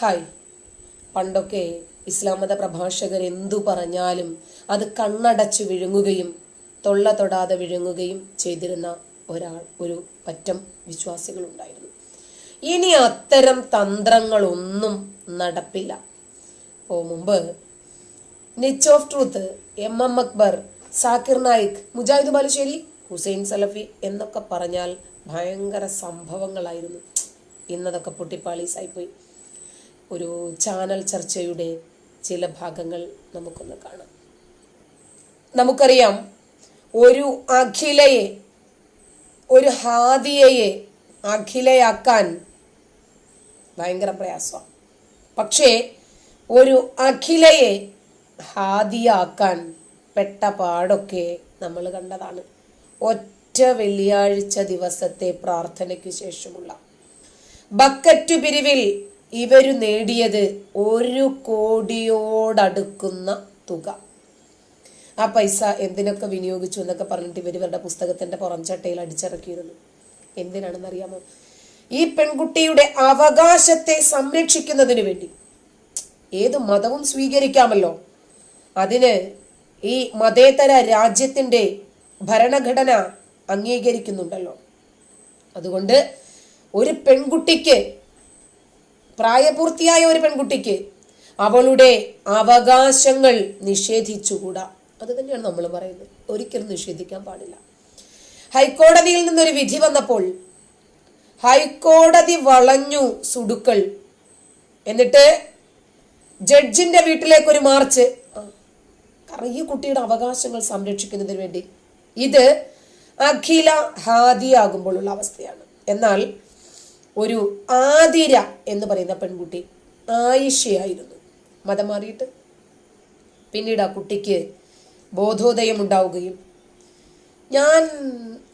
Hi. പണ്ടൊക്കെ ഇസ്ലാം മത പ്രഭാഷകർ എന്തു പറഞ്ഞാലും അത് കണ്ണടച്ചു വിഴുങ്ങുകയും തൊള്ള തൊടാതെ വിഴുങ്ങുകയും ചെയ്തിരുന്ന ഒരാൾ ഒരു പറ്റം വിശ്വാസികളുണ്ടായിരുന്നു. ഇനി അത്തരം തന്ത്രങ്ങളൊന്നും നടപ്പില്ല. ഓ മുമ്പ് niche of truth M M Akbar Zakir Naik Mujahid Balussery Hussain Salafi എന്നൊക്കെ പറഞ്ഞാൽ ഭയങ്കര സംഭവങ്ങളായിരുന്നു. ഇന്നതൊക്കെ പൊട്ടിപ്പാളീസായിപ്പോയി. ഒരു ചാനൽ ചർച്ചയുടെ ചില ഭാഗങ്ങൾ നമുക്കൊന്ന് കാണാം. നമുക്കറിയാം ഒരു അഖിലയെ ഒരു ഹാദിയയെ അഖിലയാക്കാൻ ഭയങ്കര പ്രയാസമാണ്. പക്ഷേ ഒരു അഖിലയെ ഹാദിയാക്കാൻ പെട്ട പാടൊക്കെ നമ്മൾ കണ്ടതാണ്. ഒറ്റ വെള്ളിയാഴ്ച ദിവസത്തെ പ്രാർത്ഥനയ്ക്ക് ശേഷമുള്ള. ബക്കറ്റ് പിരിവിൽ ഇവർ നേടിയത് ഒരു കോടിയോടടുക്കുന്ന തുക. ആ പൈസ എന്തിനൊക്കെ വിനിയോഗിച്ചു എന്നൊക്കെ പറഞ്ഞിട്ട് ഇവർ ഇവരുടെ പുസ്തകത്തിന്റെ പുറംചട്ടയിൽ അടിച്ചിറക്കിയിരുന്നു എന്തിനാണെന്ന് അറിയാമോ ഈ പെൺകുട്ടിയുടെ അവകാശത്തെ സംരക്ഷിക്കുന്നതിന് വേണ്ടി. ഏത് മതവും സ്വീകരിക്കാമല്ലോ. അതിന് ഈ മതേതര രാജ്യത്തിന്റെ ഭരണഘടന അംഗീകരിക്കുന്നുണ്ടല്ലോ. അതുകൊണ്ട് ഒരു പെൺകുട്ടിക്ക് പ്രായപൂർത്തിയായ ഒരു പെൺകുട്ടിക്ക് അവളുടെ അവകാശങ്ങൾ നിഷേധിച്ചുകൂടാ. അത് തന്നെയാണ് നമ്മൾ പറയുന്നത്. ഒരിക്കലും നിഷേധിക്കാൻ പാടില്ല. ഹൈക്കോടതിയിൽ നിന്നൊരു വിധി വന്നപ്പോൾ ഹൈക്കോടതി വളഞ്ഞു സുടുക്കൾ എന്നിട്ട് ജഡ്ജിന്റെ വീട്ടിലേക്ക് ഒരു മാർച്ച്. കാരണം ഈ കുട്ടിയുടെ അവകാശങ്ങൾ സംരക്ഷിക്കുന്നതിന് വേണ്ടി. ഇത് അഖില ഹാദിയാകുമ്പോഴുള്ള അവസ്ഥയാണ്. എന്നാൽ ഒരു ആതിര എന്ന് പറയുന്ന പെൺകുട്ടി ആയിഷയായിരുന്നു. മതം മാറിയിട്ട് പിന്നീട് ആ കുട്ടിക്ക് ബോധോദയം ഉണ്ടാവുകയും ഞാൻ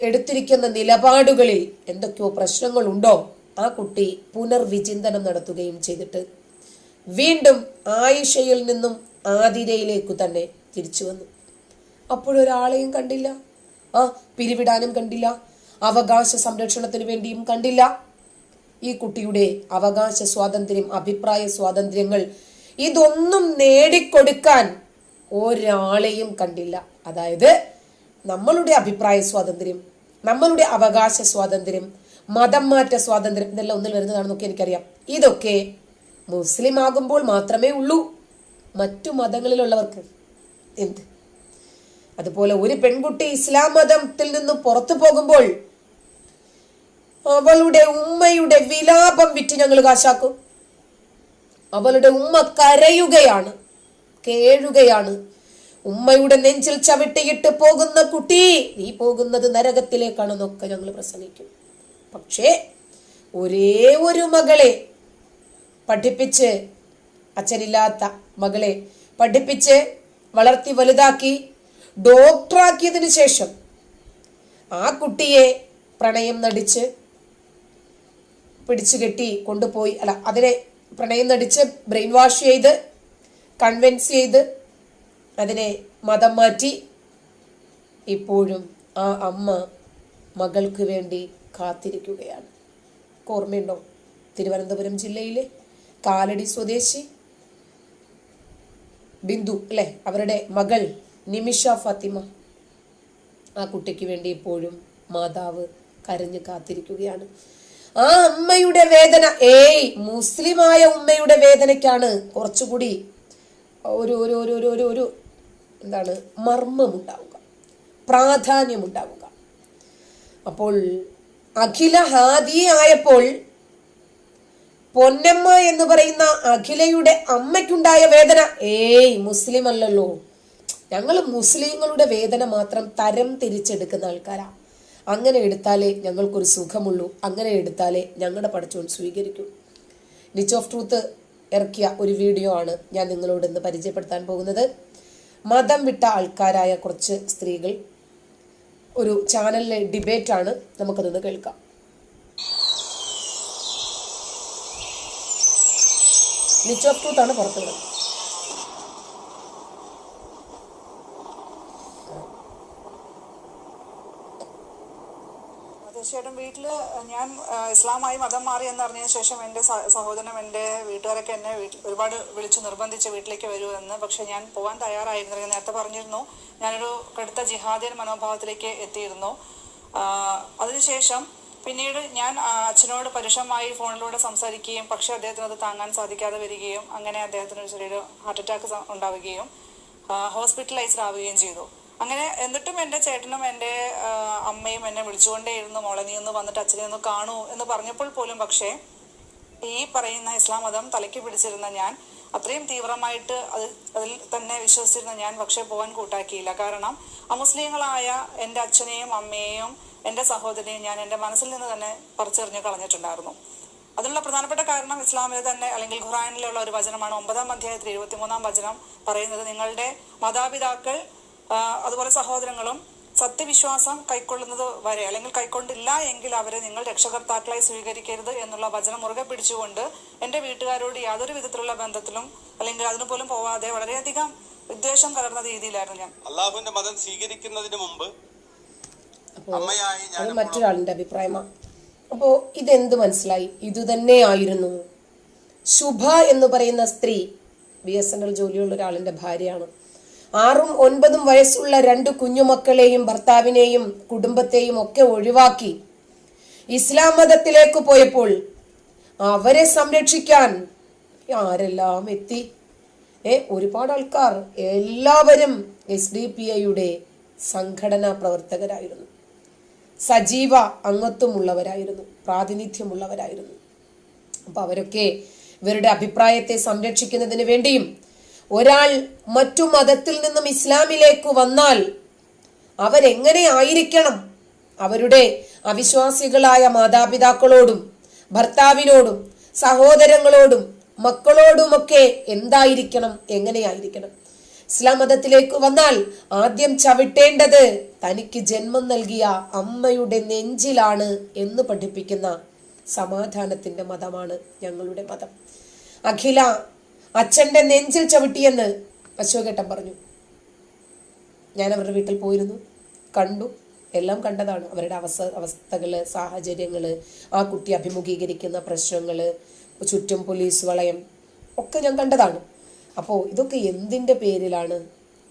എടുത്തിരിക്കുന്ന നിലപാടുകളിൽ എന്തൊക്കെയോ പ്രശ്നങ്ങളുണ്ടോ ആ കുട്ടി പുനർവിചിന്തനം നടത്തുകയും ചെയ്തിട്ട് വീണ്ടും ആയിഷയിൽ നിന്നും ആതിരയിലേക്കു തന്നെ തിരിച്ചു വന്നു. അപ്പോഴൊരാളെയും കണ്ടില്ല. ആ പിരിവിടാനും കണ്ടില്ല. അവകാശ സംരക്ഷണത്തിന് വേണ്ടിയും കണ്ടില്ല. ഈ കുട്ടിയുടെ അവകാശ സ്വാതന്ത്ര്യം അഭിപ്രായ സ്വാതന്ത്ര്യങ്ങൾ ഇതൊന്നും നേടിക്കൊടുക്കാൻ ഒരാളെയും കണ്ടില്ല. അതായത് നമ്മളുടെ അഭിപ്രായ സ്വാതന്ത്ര്യം നമ്മളുടെ അവകാശ സ്വാതന്ത്ര്യം മതം മാറ്റ സ്വാതന്ത്ര്യം ഇതെല്ലാം ഒന്നിൽ വരുന്നതാണെന്നൊക്കെ എനിക്കറിയാം. ഇതൊക്കെ മുസ്ലിം ആകുമ്പോൾ മാത്രമേ ഉള്ളൂ. മറ്റു മതങ്ങളിലുള്ളവർക്ക് എന്ത്? അതുപോലെ ഒരു പെൺകുട്ടി ഇസ്ലാം മതത്തിൽ നിന്നും പുറത്തു പോകുമ്പോൾ അവളുടെ ഉമ്മയുടെ വിലാപം വിറ്റ് ഞങ്ങൾ കാശാക്കും. അവളുടെ ഉമ്മ കരയുകയാണ് കേഴുകയാണ്. ഉമ്മയുടെ നെഞ്ചിൽ ചവിട്ടിയിട്ട് പോകുന്ന കുട്ടി നീ പോകുന്നത് നരകത്തിലേക്കാണെന്നൊക്കെ ഞങ്ങൾ പ്രസംഗിക്കും. പക്ഷേ ഒരേ ഒരു മകളെ പഠിപ്പിച്ച് അച്ഛനില്ലാത്ത മകളെ പഠിപ്പിച്ച് വളർത്തി വലുതാക്കി ഡോക്ടറാക്കിയതിനു ശേഷം ആ കുട്ടിയെ പ്രണയം നടിച്ച് പിടിച്ചു കെട്ടി കൊണ്ടുപോയി. അല്ല അതിനെ പ്രണയം നടിച്ച് ബ്രെയിൻ വാഷ് ചെയ്ത് കൺവിൻസ് ചെയ്ത് അതിനെ മതം മാറ്റി. ഇപ്പോഴും ആ അമ്മ മകൾക്ക് വേണ്ടി കാത്തിരിക്കുകയാണ്. ഓർമ്മയുണ്ടോ? തിരുവനന്തപുരം ജില്ലയിലെ കാലടി സ്വദേശി ബിന്ദു അല്ലെ? അവരുടെ മകൾ നിമിഷ ഫാത്തിമ. ആ കുട്ടിക്ക് വേണ്ടി ഇപ്പോഴും മാതാവ് കരഞ്ഞ് കാത്തിരിക്കുകയാണ്. ആ അമ്മയുടെ വേദന ഏയ് മുസ്ലിമായ ഉമ്മയുടെ വേദനയ്ക്കാണ് കുറച്ചുകൂടി ഒരു ഒരു ഒരു ഒരു ഒരു ഒരു എന്താണ് മർമ്മമുണ്ടാവുക പ്രാധാന്യമുണ്ടാവുക. അപ്പോൾ അഖില ഹാദി ആയപ്പോൾ പൊന്നമ്മ എന്ന് പറയുന്ന അഖിലയുടെ അമ്മയ്ക്കുണ്ടായ വേദന ഏയ് മുസ്ലിം അല്ലല്ലോ ഞങ്ങൾ മുസ്ലിങ്ങളുടെ വേദന മാത്രം തരം തിരിച്ചെടുക്കുന്ന ആൾക്കാരാ. അങ്ങനെ എടുത്താലേ ഞങ്ങൾക്കൊരു സുഖമുള്ളൂ. അങ്ങനെ എടുത്താലേ ഞങ്ങളുടെ പഠിച്ചോൺ സ്വീകരിക്കൂ. നിച്ച് ഓഫ് ട്രൂത്ത് ഇറക്കിയ ഒരു വീഡിയോ ആണ് ഞാൻ നിങ്ങളോട് ഇന്ന് പരിചയപ്പെടുത്താൻ പോകുന്നത്. മതം വിട്ട ആൾക്കാരായ കുറച്ച് സ്ത്രീകൾ ഒരു ചാനലിലെ ഡിബേറ്റ് ആണ് നമുക്കതൊന്ന് കേൾക്കാം. നിച്ച് ഓഫ് ട്രൂത്ത് ആണ് പുറത്തുള്ളത് തീർച്ചയായിട്ടും വീട്ടിൽ ഞാൻ ഇസ്ലാമായി മതം മാറി എന്ന് അറിഞ്ഞതിന് ശേഷം എന്റെ സഹോദരനും എന്റെ വീട്ടുകാരൊക്കെ എന്നെ ഒരുപാട് വിളിച്ചു നിർബന്ധിച്ച് വീട്ടിലേക്ക് വരൂ എന്ന്. പക്ഷെ ഞാൻ പോകാൻ തയ്യാറായിരുന്നില്ല. ഞാൻ നേരത്തെ പറഞ്ഞിരുന്നു ഞാനൊരു കടുത്ത ജിഹാദിയൻ മനോഭാവത്തിലേക്ക് എത്തിയിരുന്നു. അതിനുശേഷം പിന്നീട് ഞാൻ അച്ഛനോട് പരുഷമായി ഫോണിലൂടെ സംസാരിക്കുകയും പക്ഷെ അദ്ദേഹത്തിന് അത് താങ്ങാൻ സാധിക്കാതെ വരികയും അങ്ങനെ അദ്ദേഹത്തിന് ഒരു ചെറിയൊരു ഹാർട്ട് അറ്റാക്ക് ഉണ്ടാവുകയും ഹോസ്പിറ്റലൈസ്ഡ് ആവുകയും ചെയ്തു. അങ്ങനെ എന്നിട്ടും എന്റെ ചേട്ടനും എന്റെ അമ്മയും എന്നെ വിളിച്ചുകൊണ്ടേയിരുന്നു. മോളെ നീ ഒന്ന് വന്നിട്ട് അച്ഛനെ ഒന്ന് കാണൂ എന്ന് പറഞ്ഞപ്പോൾ പോലും പക്ഷേ ഈ പറയുന്ന ഇസ്ലാം മതം തലയ്ക്ക് പിടിച്ചിരുന്ന ഞാൻ അത്രയും തീവ്രമായിട്ട് അത് അതിൽ തന്നെ വിശ്വസിച്ചിരുന്ന ഞാൻ പക്ഷേ പോകാൻ കൂട്ടാക്കിയില്ല. കാരണം അമുസ്ലിങ്ങളായ എന്റെ അച്ഛനെയും അമ്മയെയും എന്റെ സഹോദരിയും ഞാൻ എന്റെ മനസ്സിൽ നിന്ന് തന്നെ പറിച്ചെറിഞ്ഞ് കളഞ്ഞിട്ടുണ്ടായിരുന്നു. അതിനുള്ള പ്രധാനപ്പെട്ട കാരണം ഇസ്ലാമിൽ തന്നെ അല്ലെങ്കിൽ ഖുറാനിലുള്ള ഒരു വചനമാണ് ഒമ്പതാം അധ്യായത്തിൽ ഇരുപത്തിമൂന്നാം വചനം പറയുന്നത്. നിങ്ങളുടെ മാതാപിതാക്കൾ അതുപോലെ സഹോദരങ്ങളും സത്യവിശ്വാസം കൈക്കൊള്ളുന്നത് വരെ അല്ലെങ്കിൽ കൈക്കൊണ്ടില്ല എങ്കിൽ അവരെ നിങ്ങൾ രക്ഷകർത്താക്കളായി സ്വീകരിക്കരുത് എന്നുള്ള വചനം മുറുകെ പിടിച്ചുകൊണ്ട് എന്റെ വീട്ടുകാരോട് യാതൊരു വിധത്തിലുള്ള ബന്ധത്തിലും അല്ലെങ്കിൽ അതിനു പോലും പോവാതെ വളരെയധികം വിദ്വേഷം കലർന്ന രീതിയിലായിരുന്നു ഞാൻ. അള്ളാഹുവിന്റെ മതം സ്വീകരിക്കുന്നതിന് മുമ്പ് അത് മറ്റൊരാളിന്റെ അഭിപ്രായമാണ് അപ്പോ ഇതെന്ത് മനസ്സിലായി? ഇതുതന്നെയായിരുന്നു. ശുഭ എന്ന് പറയുന്ന സ്ത്രീ ബി എസ് എൻ എൽ ജോലിയുള്ള ഒരാളിന്റെ ഭാര്യയാണ്. ആറും ഒൻപതും വയസ്സുള്ള രണ്ട് കുഞ്ഞുമക്കളെയും ഭർത്താവിനെയും കുടുംബത്തെയും ഒക്കെ ഒഴിവാക്കി. ഇസ്ലാം മതത്തിലേക്ക് പോയപ്പോൾ അവരെ സംരക്ഷിക്കാൻ ആരെല്ലാം എത്തി? ഏ ഒരുപാട് ആൾക്കാർ. എല്ലാവരും എസ് ഡി പി ഐയുടെ സംഘടനാ പ്രവർത്തകരായിരുന്നു. സജീവ അംഗത്വമുള്ളവരായിരുന്നു പ്രാതിനിധ്യമുള്ളവരായിരുന്നു. അപ്പൊ അവരൊക്കെ ഇവരുടെ അഭിപ്രായത്തെ സംരക്ഷിക്കുന്നതിന് വേണ്ടിയും ഒരാൾ മറ്റു മതത്തിൽ നിന്നും ഇസ്ലാമിലേക്ക് വന്നാൽ അവരെങ്ങനെ ആയിരിക്കണം? അവരുടെ അവിശ്വാസികളായ മാതാപിതാക്കളോടും ഭർത്താവിനോടും സഹോദരങ്ങളോടും മക്കളോടുമൊക്കെ എന്തായിരിക്കണം? എങ്ങനെയായിരിക്കണം? ഇസ്ലാം മതത്തിലേക്ക് വന്നാൽ ആദ്യം ചവിട്ടേണ്ടത് തനിക്ക് ജന്മം നൽകിയ അമ്മയുടെ നെഞ്ചിലാണ് എന്ന് പഠിപ്പിക്കുന്ന സമാധാനത്തിന്റെ മതമാണ് ഞങ്ങളുടെ മതം. അഖില അച്ഛന്റെ നെഞ്ചിൽ ചവിട്ടിയെന്ന് അശോകേട്ടൻ പറഞ്ഞു. ഞാൻ അവരുടെ വീട്ടിൽ പോയിരുന്നു. കണ്ടു. എല്ലാം കണ്ടതാണ്. അവരുടെ അവസ്ഥ അവസ്ഥകൾ സാഹചര്യങ്ങൾ ആ കുട്ടി അഭിമുഖീകരിക്കുന്ന പ്രശ്നങ്ങൾ ചുറ്റും പോലീസ് വളയം ഒക്കെ ഞാൻ കണ്ടതാണ്. അപ്പോൾ ഇതൊക്കെ എന്തിന്റെ പേരിലാണ്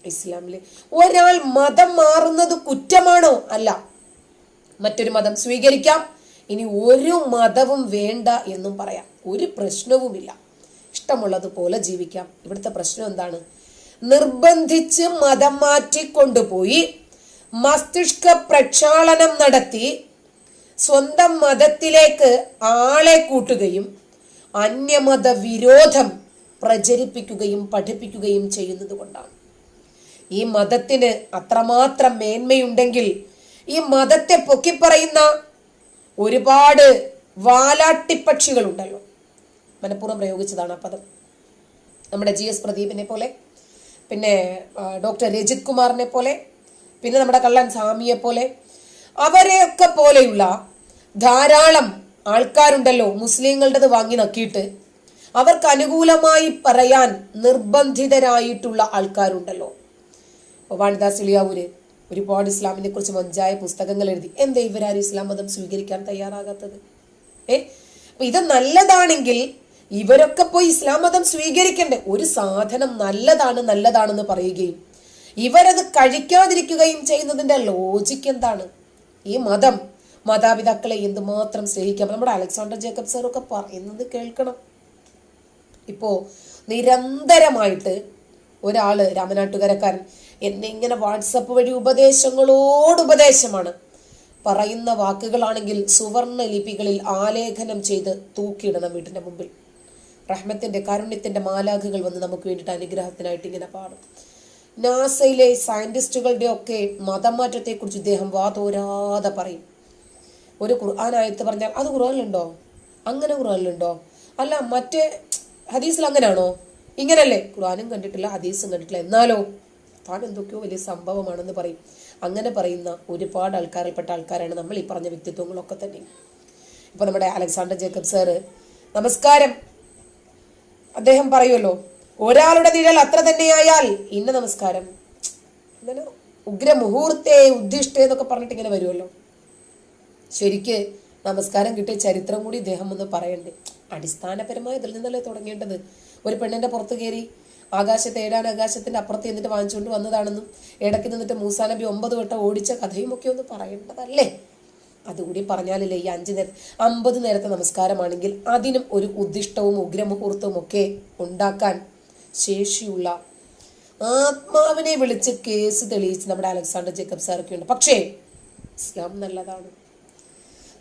ഇസ്ലാമിൽ ഒരാൾ മതം മാറുന്നത് കുറ്റമാണോ? അല്ല. മറ്റൊരു മതം സ്വീകരിക്കാം. ഇനി ഒരു മതവും വേണ്ട എന്നും പറയാം. ഒരു പ്രശ്നവുമില്ല. ഇഷ്ടമുള്ളതുപോലെ ജീവിക്കാം. ഇവിടുത്തെ പ്രശ്നം എന്താണ്? നിർബന്ധിച്ച് മതം മാറ്റിക്കൊണ്ടുപോയി മസ്തിഷ്ക പ്രക്ഷാളനം നടത്തി സ്വന്തം മതത്തിലേക്ക് ആളെ കൂട്ടുകയും അന്യമത വിരോധം പ്രചരിപ്പിക്കുകയും പഠിപ്പിക്കുകയും ചെയ്യുന്നത് കൊണ്ടാണ്. ഈ മതത്തിന് അത്രമാത്രം മേന്മയുണ്ടെങ്കിൽ ഈ മതത്തെ പൊക്കിപ്പറയുന്ന ഒരുപാട് വാലാട്ടിപ്പക്ഷികളുണ്ടല്ലോ. മനഃപൂർവം പ്രയോഗിച്ചതാണ് ആ പദം. നമ്മുടെ ജി എസ് പ്രദീപിനെ പോലെ പിന്നെ ഡോക്ടർ രജിത് കുമാറിനെ പോലെ പിന്നെ നമ്മുടെ കള്ളൻ സ്വാമിയെ പോലെ അവരെയൊക്കെ പോലെയുള്ള ധാരാളം ആൾക്കാരുണ്ടല്ലോ മുസ്ലിങ്ങളുടേത് വാങ്ങി നക്കിയിട്ട് അവർക്ക് അനുകൂലമായി പറയാൻ നിർബന്ധിതരായിട്ടുള്ള ആൾക്കാരുണ്ടല്ലോ. വാണിദാസ് ഇളിയാവൂര് ഒരുപാട് ഇസ്ലാമിനെ കുറിച്ച് മഞ്ചായ പുസ്തകങ്ങൾ എഴുതി. എന്താ ഇവരാരും ഇസ്ലാം മതം സ്വീകരിക്കാൻ തയ്യാറാകാത്തത്? ഏ? അപ്പൊ ഇത് നല്ലതാണെങ്കിൽ ഇവരൊക്കെ പോയി ഇസ്ലാം മതം സ്വീകരിക്കണ്ടേ? ഒരു സാധനം നല്ലതാണ് നല്ലതാണെന്ന് പറയുകയും ഇവരത് കഴിക്കാതിരിക്കുകയും ചെയ്യുന്നതിന്റെ ലോജിക്ക് എന്താണ്? ഈ മതം. മാതാപിതാക്കളെ എന്തുമാത്രം സ്നേഹിക്കാം? നമ്മുടെ അലക്സാണ്ടർ ജേക്കബ് സാറൊക്കെ പറയുന്നത് കേൾക്കണം. ഇപ്പോൾ നിരന്തരമായിട്ട് ഒരാൾ രാമനാട്ടുകരക്കാരൻ എന്നെ ഇങ്ങനെ വാട്സപ്പ് വഴി ഉപദേശങ്ങളോട് ഉപദേശമാണ്. പറയുന്ന വാക്കുകളാണെങ്കിൽ സുവർണ ലിപികളിൽ ആലേഖനം ചെയ്ത് തൂക്കിയിടണം വീട്ടിന്റെ മുമ്പിൽ. റഹ്മത്തിന്റെ കാരുണ്യത്തിന്റെ മാലാഖകൾ വന്ന് നമുക്ക് വേണ്ടിയിട്ട് അനുഗ്രഹത്തിനായിട്ട് ഇങ്ങനെ പാടും. നാസയിലെ സയന്റിസ്റ്റുകളുടെ ഒക്കെ മതം മാറ്റത്തെക്കുറിച്ച് ഇദ്ദേഹം വാതോരാതെ പറയും. ഒരു ഖുർആാനായത്ത് പറഞ്ഞാൽ അത് ഖുറാനിലുണ്ടോ അങ്ങനെ ഖുറാനിലുണ്ടോ അല്ല മറ്റേ ഹദീസിൽ അങ്ങനെയാണോ? ഇങ്ങനല്ലേ? ഖുർആനും കണ്ടിട്ടില്ല ഹദീസും കണ്ടിട്ടില്ല. എന്നാലോ? താൻ എന്തൊക്കെയോ വലിയ സംഭവമാണെന്ന് പറയും. അങ്ങനെ പറയുന്ന ഒരുപാട് ആൾക്കാരിൽപ്പെട്ട ആൾക്കാരാണ് നമ്മൾ ഈ പറഞ്ഞ വ്യക്തിത്വങ്ങളൊക്കെ തന്നെ. ഇപ്പൊ നമ്മുടെ അലക്സാണ്ടർ ജേക്കബ് സാറ് നമസ്കാരം. അദ്ദേഹം പറയുമല്ലോ ഒരാളുടെ നിഴൽ അത്ര തന്നെയായാൽ ഇന്ന നമസ്കാരം. ഇങ്ങനെ ഉഗ്രമുഹൂർത്തെ ഉദ്ദിഷ്ടേ എന്നൊക്കെ പറഞ്ഞിട്ട് ഇങ്ങനെ വരുമല്ലോ. ശരിക്ക് നമസ്കാരം കിട്ടിയ ചരിത്രം കൂടി ഇദ്ദേഹം ഒന്ന് പറയണ്ടേ. അടിസ്ഥാനപരമായി ഇതിൽ നിന്നല്ലേ തുടങ്ങേണ്ടത്? ഒരു പെണ്ണിന്റെ പുറത്ത് കയറി ആകാശത്തെ ഏഴാൻ ആകാശത്തിന്റെ അപ്പുറത്ത് എന്നിട്ട് വാങ്ങിച്ചുകൊണ്ട് വന്നതാണെന്നും ഇടയ്ക്ക് നിന്നിട്ട് മൂസാനബി ഒമ്പത് വട്ടം ഓടിച്ച കഥയും ഒക്കെ ഒന്ന് പറയേണ്ടതല്ലേ? അതുകൂടി പറഞ്ഞാലല്ലേ ഈ അഞ്ച് നേരം അമ്പത് നേരത്തെ നമസ്കാരമാണെങ്കിൽ അതിനും ഒരു ഉദ്ദിഷ്ടവും ഉഗ്രമുഹൂർത്തവും ഒക്കെ ഉണ്ടാക്കാൻ ശേഷിയുള്ള ആത്മാവിനെ വിളിച്ച് കേസ് തെളിയിച്ച് നമ്മുടെ അലക്സാണ്ടർ ജേക്കബ് സാറൊക്കെ ഉണ്ട്. പക്ഷേ ഇസ്ലാം നല്ലതാണ്.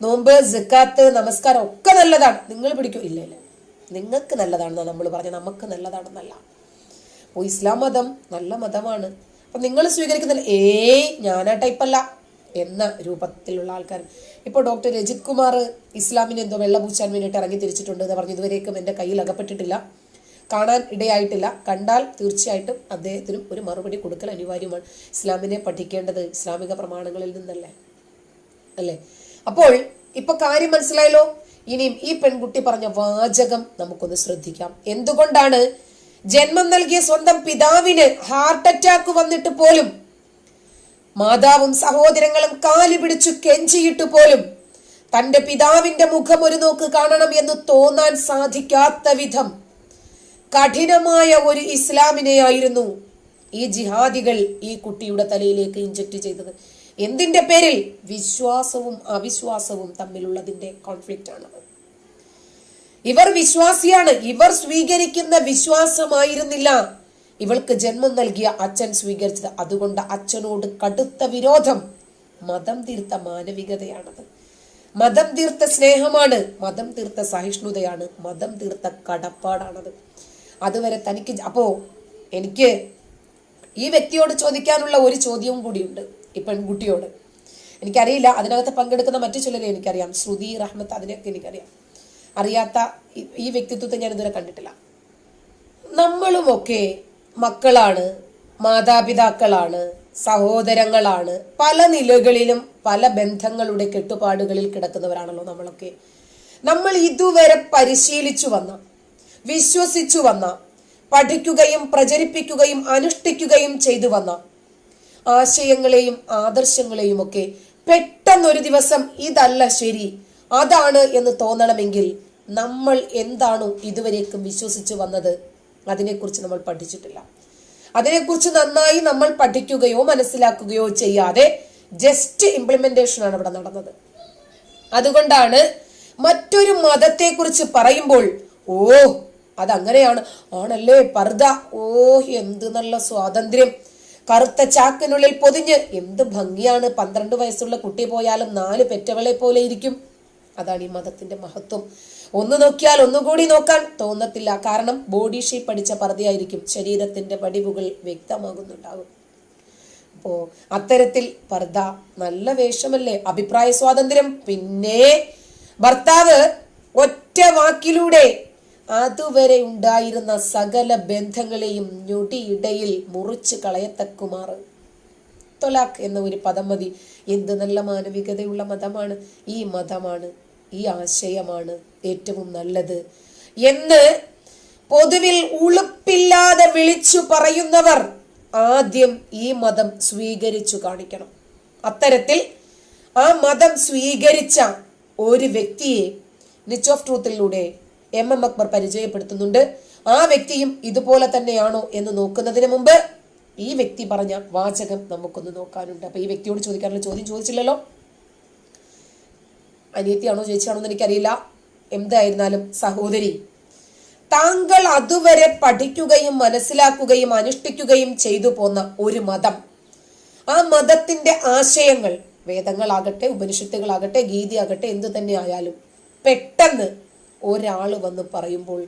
നോമ്പ് ജക്കാത്ത് നമസ്കാരം ഒക്കെ നല്ലതാണ്. നിങ്ങൾ പിടിക്കും. ഇല്ല ഇല്ല. നിങ്ങൾക്ക് നല്ലതാണെന്നാണ് നമ്മൾ പറഞ്ഞത്. നമുക്ക് നല്ലതാണെന്നല്ല. ഓ ഇസ്ലാം മതം നല്ല മതമാണ്. അപ്പം നിങ്ങൾ സ്വീകരിക്കുന്നില്ല ഏയ് ഞാനാ ടൈപ്പല്ല എന്ന രൂപത്തിലുള്ള ആൾക്കാർ. ഇപ്പോൾ ഡോക്ടർ രജിത് കുമാർ ഇസ്ലാമിനെ എന്തോ വെള്ളപൂച്ചാൻ വേണ്ടിയിട്ട് ഇറങ്ങി തിരിച്ചിട്ടുണ്ട് എന്ന് പറഞ്ഞു ഇതുവരേക്കും എന്റെ കയ്യിൽ അകപ്പെട്ടിട്ടില്ല. കാണാൻ ഇടയായിട്ടില്ല. കണ്ടാൽ തീർച്ചയായിട്ടും അദ്ദേഹത്തിനും ഒരു മറുപടി കൊടുക്കൽ അനിവാര്യമാണ്. ഇസ്ലാമിനെ പഠിക്കേണ്ടത് ഇസ്ലാമിക പ്രമാണങ്ങളിൽ നിന്നല്ലേ? അല്ലേ? അപ്പോൾ ഇപ്പൊ കാര്യം മനസ്സിലായല്ലോ? ഇനിയും ഈ പെൺകുട്ടി പറഞ്ഞ വാചകം നമുക്കൊന്ന് ശ്രദ്ധിക്കാം. എന്തുകൊണ്ടാണ് ജന്മം നൽകിയ സ്വന്തം പിതാവിന് ഹാർട്ട് അറ്റാക്ക് വന്നിട്ട് പോലും മാതാവും സഹോദരങ്ങളും കാലി പിടിച്ചു കെഞ്ചിയിട്ട് പോലും തന്റെ പിതാവിന്റെ മുഖം ഒരു നോക്ക് കാണണം എന്ന് തോന്നാൻ സാധിക്കാത്ത വിധം കഠിനമായ ഒരു ഇസ്ലാമിനെയായിരുന്നു ഈ ജിഹാദികൾ ഈ കുട്ടിയുടെ തലയിലേക്ക് ഇഞ്ചക്ട് ചെയ്തത്. എന്തിന്റെ പേരിൽ? വിശ്വാസവും അവിശ്വാസവും തമ്മിലുള്ളതിന്റെ കോൺഫ്ലിക്റ്റ് ആണ് ഇവർ വിശ്വാസിയാണ്. ഇവർ സ്വീകരിക്കുന്ന വിശ്വാസമായിരുന്നില്ല. ഇവൾക്ക് ജന്മം നൽകിയ അച്ഛൻ സ്വീകരിച്ചത് അതുകൊണ്ട് അച്ഛനോട് കടുത്ത വിരോധം. മതം തീർത്ത മാനവികതയാണത്. മതം തീർത്ത സ്നേഹമാണ്. മതം തീർത്ത സഹിഷ്ണുതയാണ്. മതം തീർത്ത കടപ്പാടാണത്. അതുവരെ തനിക്ക് അപ്പോ എനിക്ക് ഈ വ്യക്തിയോട് ചോദിക്കാനുള്ള ഒരു ചോദ്യവും കൂടിയുണ്ട് ഈ പെൺകുട്ടിയോട്. എനിക്കറിയില്ല അതിനകത്ത് പങ്കെടുക്കുന്ന മറ്റു ചിലരെ എനിക്കറിയാം. ശ്രുതി റഹ്മത്ത് അതിനെയൊക്കെ എനിക്കറിയാം. അറിയാത്ത ഈ- വ്യക്തിത്വത്തെ ഞാൻ ഇതുവരെ കണ്ടിട്ടില്ല. നമ്മളുമൊക്കെ മക്കളാണ് മാതാപിതാക്കളാണ് സഹോദരങ്ങളാണ്. പല നിലകളിലും പല ബന്ധങ്ങളുടെ കെട്ടുപാടുകളിൽ കിടക്കുന്നവരാണല്ലോ നമ്മളൊക്കെ. നമ്മൾ ഇതുവരെ പരിശീലിച്ചു വന്ന വിശ്വസിച്ചു വന്ന പഠിക്കുകയും പ്രചരിപ്പിക്കുകയും അനുഷ്ഠിക്കുകയും ചെയ്തു വന്ന ആശയങ്ങളെയും ആദർശങ്ങളെയും ഒക്കെ പെട്ടെന്നൊരു ദിവസം ഇതല്ല ശരി അതാണ് എന്ന് തോന്നണമെങ്കിൽ നമ്മൾ എന്താണോ ഇതുവരേക്കും വിശ്വസിച്ചു വന്നത്? അതിനെക്കുറിച്ച് നമ്മൾ പഠിച്ചിട്ടില്ല. അതിനെക്കുറിച്ച് നന്നായി നമ്മൾ പഠിക്കുകയോ മനസ്സിലാക്കുകയോ ചെയ്യാതെ ജസ്റ്റ് ഇംപ്ലിമെന്റേഷൻ ആണ് ഇവിടെ നടന്നത്. അതുകൊണ്ടാണ് മറ്റൊരു മതത്തെക്കുറിച്ച് പറയുമ്പോൾ ഓ അതങ്ങനെയാണ്. ആണല്ലേ പർദ ഓ എന്ത് നല്ല സ്വാതന്ത്ര്യം. കറുത്ത ചാക്കിനുള്ളിൽ പൊതിഞ്ഞ് എന്ത് ഭംഗിയാണ്. പന്ത്രണ്ട് വയസ്സുള്ള കുട്ടി പോയാലും നാല് പെറ്റവളെ പോലെ ഇരിക്കും. അതാണ് ഈ മതത്തിന്റെ മഹത്വം. ഒന്ന് നോക്കിയാൽ ഒന്നുകൂടി നോക്കാൻ തോന്നത്തില്ല. കാരണം ബോഡി ഷേപ്പ് അടിച്ച പർദ്ധയായിരിക്കും ശരീരത്തിന്റെ വടിവുകൾ വ്യക്തമാകുന്നുണ്ടാകും. അപ്പോ അത്തരത്തിൽ പർദ്ദ നല്ല വേഷമല്ലേ? അഭിപ്രായ സ്വാതന്ത്ര്യം. പിന്നെ ഭർത്താവ് ഒറ്റ വാക്കിലൂടെ അതുവരെ ഉണ്ടായിരുന്ന സകല ബന്ധങ്ങളെയും ഞൊടിയിടയിൽ മുറിച്ച് കളയത്തക്കുമാർ. തൊലാഖ് എന്ന ഒരു പദം മതി. എന്ത് നല്ല മാനവികതയുള്ള മതമാണ്. ഈ മതമാണ് ഈ ആശയമാണ് ഏറ്റവും നല്ലത് എന്ന് പൊതുവിൽ ഉളുപ്പില്ലാതെ വിളിച്ചു പറയുന്നവർ ആദ്യം ഈ മതം സ്വീകരിച്ചു കാണിക്കണം. അത്തരത്തിൽ ആ മതം സ്വീകരിച്ച ഒരു വ്യക്തിയെ നിച്ച് ഓഫ് ട്രൂത്തിലൂടെ എം എം അക്ബർ പരിചയപ്പെടുത്തുന്നുണ്ട്. ആ വ്യക്തിയും ഇതുപോലെ തന്നെയാണോ എന്ന് നോക്കുന്നതിന് മുമ്പ് ഈ വ്യക്തി പറഞ്ഞ വാചകം നമുക്കൊന്ന് നോക്കാനുണ്ട്. അപ്പൊ ഈ വ്യക്തിയോട് ചോദിക്കാനുള്ള ചോദ്യം ചോദിച്ചില്ലല്ലോ? അനിയത്തിയാണോ ചേച്ചിയാണോ എന്ന് എനിക്കറിയില്ല. എന്തായിരുന്നാലും സഹോദരി താങ്കൾ അതുവരെ പഠിക്കുകയും മനസ്സിലാക്കുകയും അനുഷ്ഠിക്കുകയും ചെയ്തു പോന്ന ഒരു മതം. ആ മതത്തിന്റെ ആശയങ്ങൾ വേദങ്ങളാകട്ടെ ഉപനിഷത്തുകളാകട്ടെ ഗീതിയാകട്ടെ എന്തു തന്നെ ആയാലും പെട്ടെന്ന് ഒരാൾ വന്ന് പറയുമ്പോൾ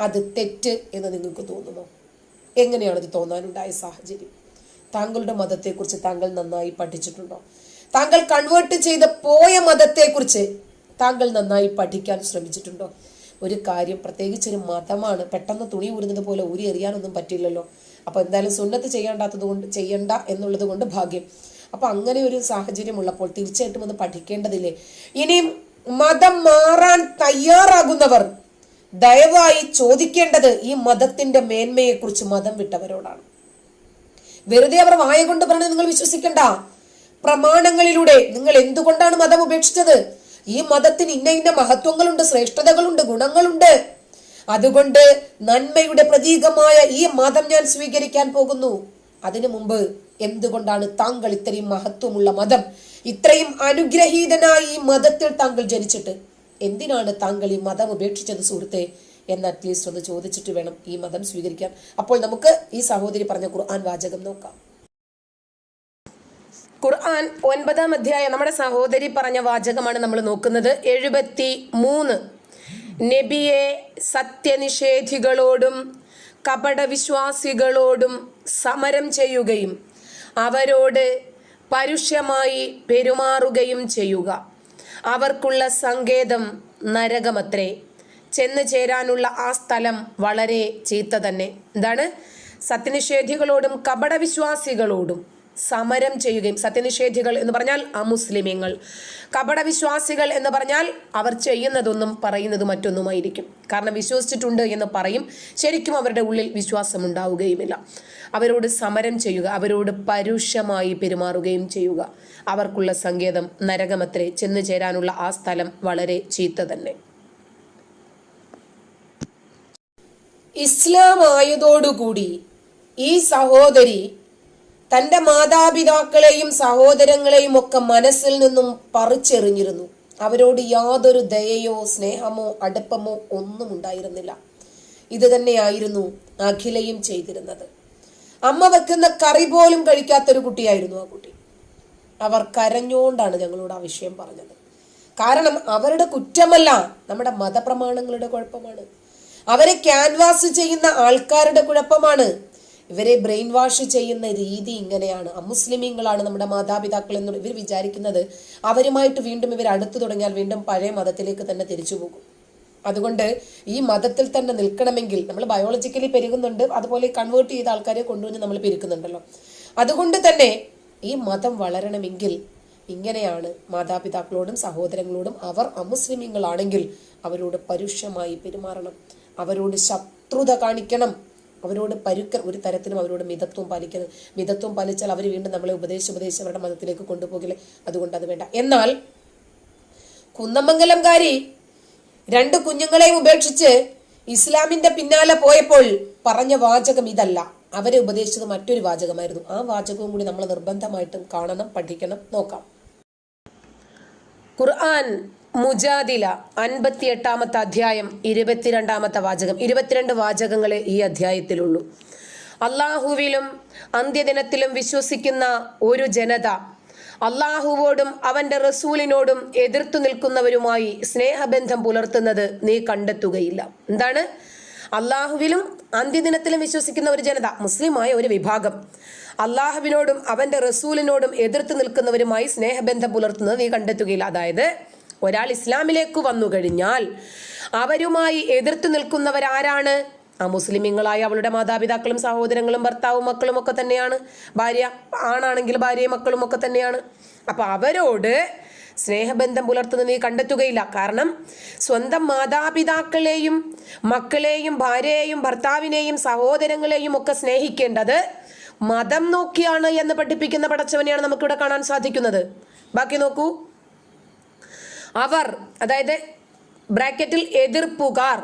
അത് തെറ്റ് എന്ന് നിങ്ങൾക്ക് തോന്നുമോ എങ്ങനെയാണ് ഇത് തോന്നാനുണ്ടായ സാഹചര്യം? താങ്കളുടെ മതത്തെക്കുറിച്ച് താങ്കൾ നന്നായി പഠിച്ചിട്ടുണ്ടോ? താങ്കൾ കൺവേർട്ട് ചെയ്ത് പോയ മതത്തെക്കുറിച്ച് താങ്കൾ നന്നായി പഠിക്കാൻ ശ്രമിച്ചിട്ടുണ്ടോ? ഒരു കാര്യം പ്രത്യേകിച്ച് ഒരു മതമാണ്. പെട്ടെന്ന് തുണി ഊരുന്നത് പോലെ ഊരി എറിയാനൊന്നും പറ്റില്ലല്ലോ. അപ്പോൾ എന്തായാലും സുന്നത്ത് ചെയ്യേണ്ടാത്തത് കൊണ്ട് ചെയ്യണ്ട എന്നുള്ളത് കൊണ്ട് ഭാഗ്യം. അപ്പോൾ അങ്ങനെ ഒരു സാഹചര്യം ഉള്ളപ്പോൾ തീർച്ചയായിട്ടും അത് പഠിക്കേണ്ടതില്ലേ? ഇനിയും മതം മാറാൻ തയ്യാറാകുന്നവർ ദയവായി ചോദിക്കേണ്ടത് ഈ മതത്തിന്റെ മേന്മയെക്കുറിച്ച് മതം വിട്ടവരോടാണ്. വെറുതെ അവർ വായ കൊണ്ട് പറഞ്ഞ് നിങ്ങൾ വിശ്വസിക്കണ്ട. പ്രമാണങ്ങളിലൂടെ നിങ്ങൾ എന്തുകൊണ്ടാണ് മതം ഉപേക്ഷിച്ചത്? ഈ മതത്തിന് ഇന്ന ഇന്ന മഹത്വങ്ങളുണ്ട് ശ്രേഷ്ഠതകളുണ്ട് ഗുണങ്ങളുണ്ട്. അതുകൊണ്ട് നന്മയുടെ പ്രതീകമായ ഈ മതം ഞാൻ സ്വീകരിക്കാൻ പോകുന്നു. അതിനു മുമ്പ് എന്തുകൊണ്ടാണ് താങ്കൾ ഇത്രയും മഹത്വമുള്ള മതം ഇത്രയും അനുഗ്രഹീതനായ ഈ മതത്തിൽ താങ്കൾ ജനിച്ചിട്ട്? എന്തിനാണ് താങ്കൾ ഈ മതം ഉപേക്ഷിച്ചത് സുഹൃത്തെ? എന്ന് അറ്റ്ലീസ്റ്റ് ഒന്ന് ചോദിച്ചിട്ട് വേണം ഈ മതം സ്വീകരിക്കാൻ. അപ്പോൾ നമുക്ക് ഈ സഹോദരി പറഞ്ഞ ഖുർആൻ വാചകം നോക്കാം. ഖുർആൻ ഒൻപതാം അധ്യായം നമ്മുടെ സഹോദരി പറഞ്ഞ വാചകമാണ് നമ്മൾ നോക്കുന്നത്. എഴുപത്തി മൂന്ന് നബിയെ സത്യനിഷേധികളോടും കപടവിശ്വാസികളോടും സമരം ചെയ്യുകയും അവരോട് പരുഷ്യമായി പെരുമാറുകയും ചെയ്യുക. അവർക്കുള്ള സങ്കേതം നരകമത്രേ. ചെന്ന് ചേരാനുള്ള ആ സ്ഥലം വളരെ ചീത്ത തന്നെ. എന്താണ്? സത്യനിഷേധികളോടും കപടവിശ്വാസികളോടും. സമരം ചെയ്യുകയും സത്യനിഷേധികൾ എന്ന് പറഞ്ഞാൽ അമുസ്ലിമീങ്ങൾ കപടവിശ്വാസികൾ എന്ന് പറഞ്ഞാൽ അവർ ചെയ്യുന്നതൊന്നും പറയുന്നത് മറ്റൊന്നുമായിരിക്കും. കാരണം വിശ്വസിച്ചിട്ടുണ്ട് എന്ന് പറയും ശരിക്കും അവരുടെ ഉള്ളിൽ വിശ്വാസം ഉണ്ടാവുകയുമില്ല അവരോട് സമരം ചെയ്യുക അവരോട് പരുഷമായി പെരുമാറുകയും ചെയ്യുക. അവർക്കുള്ള സങ്കേതം നരകമത്രേ ചെന്നു ചേരാനുള്ള ആ സ്ഥലം വളരെ ചീത്ത തന്നെ. ഇസ്ലാം ആയതോടുകൂടി ഈ സഹോദരി തന്റെ മാതാപിതാക്കളെയും സഹോദരങ്ങളെയും ഒക്കെ മനസ്സിൽ നിന്നും പറിച്ചെറിഞ്ഞിരുന്നു. അവരോട് യാതൊരു ദയയോ സ്നേഹമോ അടുപ്പമോ ഒന്നും ഉണ്ടായിരുന്നില്ല. ഇത് തന്നെയായിരുന്നു അഖിലയും ചെയ്തിരുന്നത്. അമ്മ വെക്കുന്ന കറി പോലും കഴിക്കാത്തൊരു കുട്ടിയായിരുന്നു ആ കുട്ടി. അവർ കരഞ്ഞുകൊണ്ടാണ് ഞങ്ങളോട് ആ വിഷയം പറഞ്ഞത്. കാരണം അവരുടെ കുറ്റമല്ല നമ്മുടെ മതപ്രമാണങ്ങളുടെ കുഴപ്പമാണ്. അവരെ ക്യാൻവാസ് ചെയ്യുന്ന ആൾക്കാരുടെ കുഴപ്പമാണ്. ഇവരെ ബ്രെയിൻ വാഷ് ചെയ്യുന്ന രീതി ഇങ്ങനെയാണ്. അമുസ്ലിമീങ്ങളാണ് നമ്മുടെ മാതാപിതാക്കൾ എന്ന് ഇവർ വിചാരിക്കുന്നത്. അവരുമായിട്ട് വീണ്ടും ഇവർ അടുത്തു തുടങ്ങിയാൽ വീണ്ടും പഴയ മതത്തിലേക്ക് തന്നെ തിരിച്ചു പോകും. അതുകൊണ്ട് ഈ മതത്തിൽ തന്നെ നിൽക്കണമെങ്കിൽ നമ്മൾ ബയോളജിക്കലി പെരുകുന്നുണ്ട്. അതുപോലെ കൺവേർട്ട് ചെയ്ത ആൾക്കാരെ കൊണ്ടുവന്ന് നമ്മൾ പെരുക്കുന്നുണ്ടല്ലോ. അതുകൊണ്ട് തന്നെ ഈ മതം വളരണമെങ്കിൽ ഇങ്ങനെയാണ് മാതാപിതാക്കളോടും സഹോദരങ്ങളോടും അവർ അമുസ്ലിമീങ്ങളാണെങ്കിൽ അവരോട് പരുഷമായി പെരുമാറണം. അവരോട് ശത്രുത കാണിക്കണം. അവരോട് പരുക്ക ഒരു തരത്തിലും അവരോട് മിതത്വം പാലിക്കരുത്. മിതത്വം പാലിച്ചാൽ അവർ വീണ്ടും നമ്മളെ ഉപദേശ ഉപദേശിച്ച് അവരുടെ മതത്തിലേക്ക് കൊണ്ടുപോകില്ലേ. അതുകൊണ്ട് അത് വേണ്ട. എന്നാൽ കുന്നമംഗലംകാരി രണ്ട് കുഞ്ഞുങ്ങളെയും ഉപേക്ഷിച്ച് ഇസ്ലാമിന്റെ പിന്നാലെ പോയപ്പോൾ പറഞ്ഞ വാചകം ഇതല്ല. അവരെ ഉപദേശിച്ചത് മറ്റൊരു വാചകമായിരുന്നു. ആ വാചകവും കൂടി നമ്മൾ നിർബന്ധമായിട്ടും കാണണം പഠിക്കണം നോക്കാം. ഖുർആൻ മുജാദില അൻപത്തിയെട്ടാമത്തെ അധ്യായം ഇരുപത്തിരണ്ടാമത്തെ വാചകം. ഇരുപത്തിരണ്ട് വാചകങ്ങളെ ഈ അധ്യായത്തിലുള്ളൂ. അള്ളാഹുവിലും അന്ത്യദിനത്തിലും വിശ്വസിക്കുന്ന ഒരു ജനത അള്ളാഹുവോടും അവന്റെ റസൂലിനോടും എതിർത്തു നിൽക്കുന്നവരുമായി സ്നേഹബന്ധം പുലർത്തുന്നത് നീ കണ്ടെത്തുകയില്ല. എന്താണ്? അള്ളാഹുവിലും അന്ത്യദിനത്തിലും വിശ്വസിക്കുന്ന ഒരു ജനത മുസ്ലിമായ ഒരു വിഭാഗം അള്ളാഹുവിനോടും അവന്റെ റസൂലിനോടും എതിർത്ത് നിൽക്കുന്നവരുമായി സ്നേഹബന്ധം പുലർത്തുന്നത് നീ കണ്ടെത്തുകയില്ല. അതായത് ഒരാൾ ഇസ്ലാമിലേക്ക് വന്നു കഴിഞ്ഞാൽ അവരുമായി എതിർത്ത് നിൽക്കുന്നവരാരാണ്? ആ മുസ്ലിമീങ്ങളായ അവളുടെ മാതാപിതാക്കളും സഹോദരങ്ങളും ഭർത്താവും മക്കളും ഒക്കെ തന്നെയാണ്. ഭാര്യ ആണാണെങ്കിൽ ഭാര്യയും മക്കളും ഒക്കെ തന്നെയാണ്. അപ്പോൾ അവരോട് സ്നേഹബന്ധം പുലർത്തുന്ന നീ കണ്ടെത്തുകയില്ല. കാരണം സ്വന്തം മാതാപിതാക്കളെയും മക്കളെയും ഭാര്യയെയും ഭർത്താവിനെയും സഹോദരങ്ങളെയും ഒക്കെ സ്നേഹിക്കേണ്ടത് മതം നോക്കിയാണ് എന്ന് പഠിപ്പിക്കുന്ന പടച്ചവനെയാണ് നമുക്കിവിടെ കാണാൻ സാധിക്കുന്നത്. ബാക്കി നോക്കൂ. അവർ അതായത് ബ്രാക്കറ്റിൽ എതിർപ്പുകാർ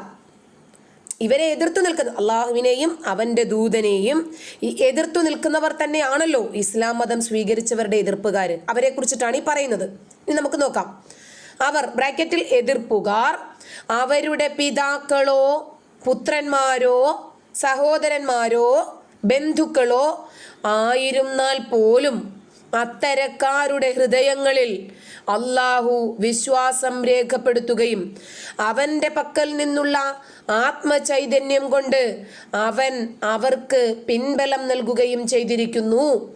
ഇവരെ എതിർത്തു നിൽക്കുന്ന അള്ളാഹുവിനെയും അവന്റെ ദൂതനെയും ഈ എതിർത്തു നിൽക്കുന്നവർ തന്നെയാണല്ലോ ഇസ്ലാം മതം സ്വീകരിച്ചവരുടെ എതിർപ്പുകാർ. അവരെ കുറിച്ചിട്ടാണ് ഈ പറയുന്നത്. ഇനി നമുക്ക് നോക്കാം. അവർ ബ്രാക്കറ്റിൽ എതിർപ്പുകാർ അവരുടെ പിതാക്കളോ പുത്രന്മാരോ സഹോദരന്മാരോ ബന്ധുക്കളോ ആയിരുന്നാൽ പോലും അത്തരക്കാരുടെ ഹൃദയങ്ങളിൽ അള്ളാഹു വിശ്വാസം രേഖപ്പെടുത്തുകയും അവന്റെ പക്കൽ നിന്നുള്ള ആത്മചൈതന്യം കൊണ്ട് അവൻ അവർക്ക് പിൻബലം നൽകുകയും ചെയ്തിരിക്കുന്നു.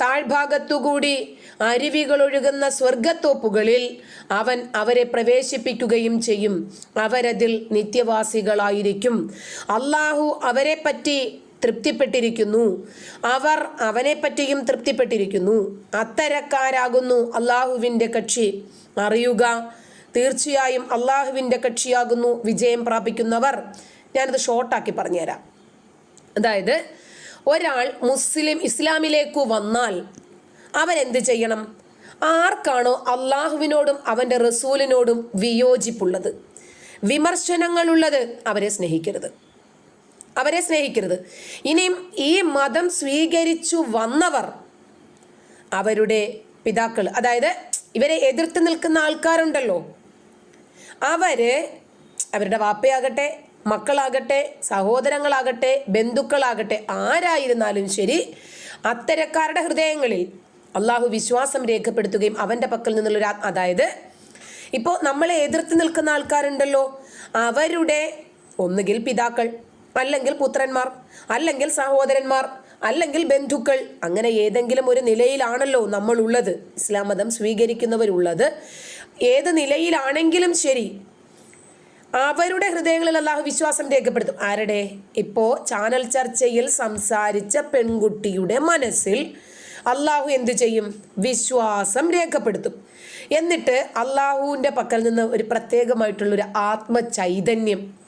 താഴ്ഭാഗത്തുകൂടി അരുവികളൊഴുകുന്ന സ്വർഗത്തോപ്പുകളിൽ അവൻ അവരെ പ്രവേശിപ്പിക്കുകയും ചെയ്യും. അവരതിൽ നിത്യവാസികളായിരിക്കും. അള്ളാഹു അവരെ പറ്റി തൃപ്തിപ്പെട്ടിരിക്കുന്നു. അവർ അവനെപ്പറ്റിയും തൃപ്തിപ്പെട്ടിരിക്കുന്നു. അത്തരക്കാരാകുന്നു അള്ളാഹുവിന്റെ കക്ഷി. അറിയുക തീർച്ചയായും അള്ളാഹുവിന്റെ കക്ഷിയാകുന്നു വിജയം പ്രാപിക്കുന്നവർ. ഞാനത് ഷോർട്ടാക്കി പറഞ്ഞുതരാം. അതായത് ഒരാൾ മുസ്ലിം ഇസ്ലാമിലേക്ക് വന്നാൽ അവൻ അവരെന്ത് ചെയ്യണം? ആർക്കാണോ അള്ളാഹുവിനോടും അവന്റെ റസൂലിനോടും വിയോജിപ്പുള്ളത്? വിമർശനങ്ങളുള്ളത് അവരെ സ്നേഹിക്കരുത്. അവരെ സ്നേഹിക്കരുത്. ഇനിയും ഈ മതം സ്വീകരിച്ചു വന്നവർ അവരുടെ പിതാക്കൾ അതായത് ഇവരെ എതിർത്ത് നിൽക്കുന്ന ആൾക്കാരുണ്ടല്ലോ. അവർ അവരുടെ വാപ്പയാകട്ടെ മക്കളാകട്ടെ സഹോദരങ്ങളാകട്ടെ ബന്ധുക്കളാകട്ടെ ആരായിരുന്നാലും ശരി അത്തരക്കാരുടെ ഹൃദയങ്ങളിൽ അള്ളാഹു വിശ്വാസം രേഖപ്പെടുത്തുകയും അവന്റെ പക്കൽ നിന്നുള്ളൊരു അതായത് ഇപ്പോൾ നമ്മളെ എതിർത്ത് നിൽക്കുന്ന ആൾക്കാരുണ്ടല്ലോ അവരുടെ ഒന്നുകിൽ പിതാക്കൾ അല്ലെങ്കിൽ പുത്രന്മാർ അല്ലെങ്കിൽ സഹോദരന്മാർ അല്ലെങ്കിൽ ബന്ധുക്കൾ അങ്ങനെ ഏതെങ്കിലും ഒരു നിലയിലാണല്ലോ നമ്മൾ ഉള്ളത് ഇസ്ലാം മതം സ്വീകരിക്കുന്നവരുള്ളത്. ഏത് നിലയിലാണെങ്കിലും ശരി അവരുടെ ഹൃദയങ്ങളിൽ അള്ളാഹു വിശ്വാസം രേഖപ്പെടുത്തും. ആരുടെ? ഇപ്പോൾ ചാനൽ ചർച്ചയിൽ സംസാരിച്ച പെൺകുട്ടിയുടെ മനസ്സിൽ അള്ളാഹു എന്തു ചെയ്യും? വിശ്വാസം രേഖപ്പെടുത്തും. എന്നിട്ട് അള്ളാഹുവിന്റെ പക്കൽ നിന്ന് ഒരു പ്രത്യേകമായിട്ടുള്ളൊരു ആത്മചൈതന്യം